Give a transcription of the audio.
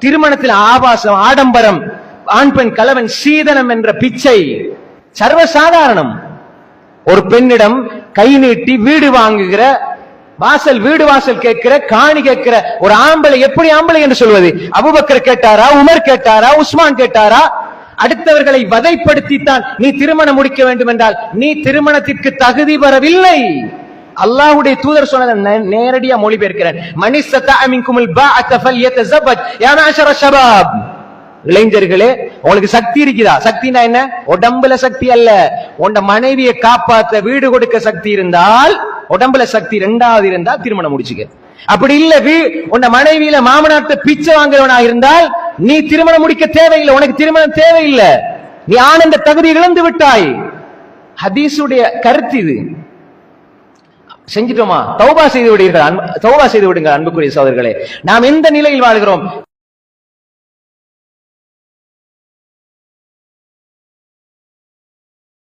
திருமணத்தில் ஆபாசம் ஆடம்பரம் ஆண் பெண் கலவன் சீதனம் என்ற பிச்சை. சர்வசாதாரணம். ஒரு பெண்ணிடம் கை நீட்டி வீடு வாங்குகிற வாசல் வீடு வாசல் கேட்கிற காணி கேட்கிற ஒரு ஆம்பளை எப்படி ஆம்பளை என்று சொல்வது? அபுபக்கர் கேட்டாரா உமர் கேட்டாரா உஸ்மான் கேட்டாரா? அடுத்தவர்களை வதைப்படுத்தித்தான் நீ திருமணம் முடிக்க வேண்டும் என்றால் நீ திருமணத்திற்கு தகுதி பெறவில்லை அல்லாஹ்வுடைய தூதர் சொன்னதை நே- நேரடியா மொழிபெயர்க்கிறேன் மனிஷத்தா மின்குமுல் பாஅத்த ஃபல்யதஸவஜ் யா மஅஷர ஷபாப். இளைஞர்களே உங்களுக்கு சக்தி இருக்குதா சக்தினா என்ன? உடம்புல சக்தி அல்ல. உண்ட மனைவியை காப்பாத்த வீடு கொடுக்க சக்தி இருந்தால் உடம்புல சக்தி ரெண்டாவது இருந்தால் திருமணம் முடிச்சுக்க. அப்படி இல்ல வீ உன் மனைவியில மாமனார்த்த பிச்சை வாங்குறவனா இருந்தால் நீ திருமணம் முடிக்க தேவையில்லை. உனக்கு திருமணம் தேவையில்லை. நீ ஆனந்த தகுதி இழந்து விட்டாய். ஹதீஸுடைய கருத்து இது. செஞ்சிட்டோமா? தௌபா செய்து விடுவீர்கள் அன்பு- தௌபா செய்து விடுங்கள் அன்புக்குரிய சோதர்களே நாம் எந்த நிலையில் வாழ்கிறோம்?